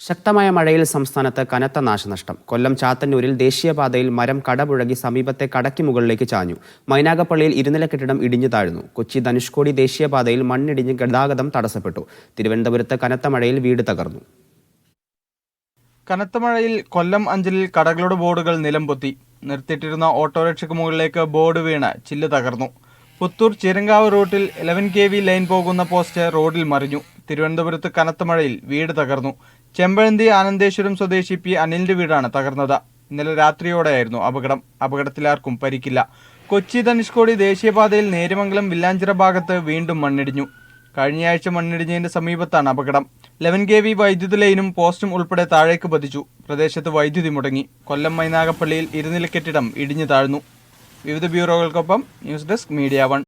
ശക്തമായ മഴയിൽ സംസ്ഥാനത്ത് കനത്ത നാശനഷ്ടം. കൊല്ലം ചാത്തന്നൂരിൽ ദേശീയപാതയിൽ മരം കടപുഴകി സമീപത്തെ കടയ്ക്ക് മുകളിലേക്ക് ചാഞ്ഞു. മൈനാഗപ്പള്ളിയിൽ ഇരുനില കെട്ടിടം ഇടിഞ്ഞു താഴ്ന്നു. കൊച്ചി ധനുഷ്കോടി ദേശീയപാതയിൽ മണ്ണിടിഞ്ഞ് ഗതാഗതം തടസ്സപ്പെട്ടു. തിരുവനന്തപുരത്ത് കനത്ത മഴയിൽ വീട് തകർന്നു. കനത്ത മഴയിൽ കൊല്ലം അഞ്ചലിൽ കടകളുടെ ബോർഡുകൾ നിലംപൊത്തി. നിർത്തിയിട്ടിരുന്ന ഓട്ടോറിക്ഷയ്ക്ക് മുകളിലേക്ക് ബോർഡ് വീണ് ചില്ല് തകർന്നു. പുത്തൂർ ചിരങ്കാവ് റൂട്ടിൽ ഇലവൻ കെ വി ലൈൻ പോകുന്ന പോസ്റ്റ് റോഡിൽ മറിഞ്ഞു. തിരുവനന്തപുരത്ത് കനത്ത മഴയിൽ വീട് തകർന്നു. ചെമ്പഴന്തി ആനന്ദേശ്വരം സ്വദേശി പി അനിലിന്റെ വീടാണ് തകർന്നത്. ഇന്നലെ രാത്രിയോടെയായിരുന്നു അപകടം. അപകടത്തിലാർക്കും പരിക്കില്ല. കൊച്ചി ധനുഷ്കോടി ദേശീയപാതയിൽ നേരമംഗലം വില്ലാഞ്ചിറ ഭാഗത്ത് വീണ്ടും മണ്ണിടിഞ്ഞു. കഴിഞ്ഞയാഴ്ച മണ്ണിടിഞ്ഞതിന്റെ സമീപത്താണ് അപകടം. ലെവൻ കെ വി വൈദ്യുതി ലൈനും പോസ്റ്റും ഉൾപ്പെടെ താഴേക്ക് പതിച്ചു. പ്രദേശത്ത് വൈദ്യുതി മുടങ്ങി. കൊല്ലം മൈനാഗപ്പള്ളിയിൽ ഇരുനില കെട്ടിടം ഇടിഞ്ഞു താഴ്ന്നു. വിവിധ ബ്യൂറോകൾക്കൊപ്പം ന്യൂസ് ഡെസ്ക് മീഡിയ വൺ.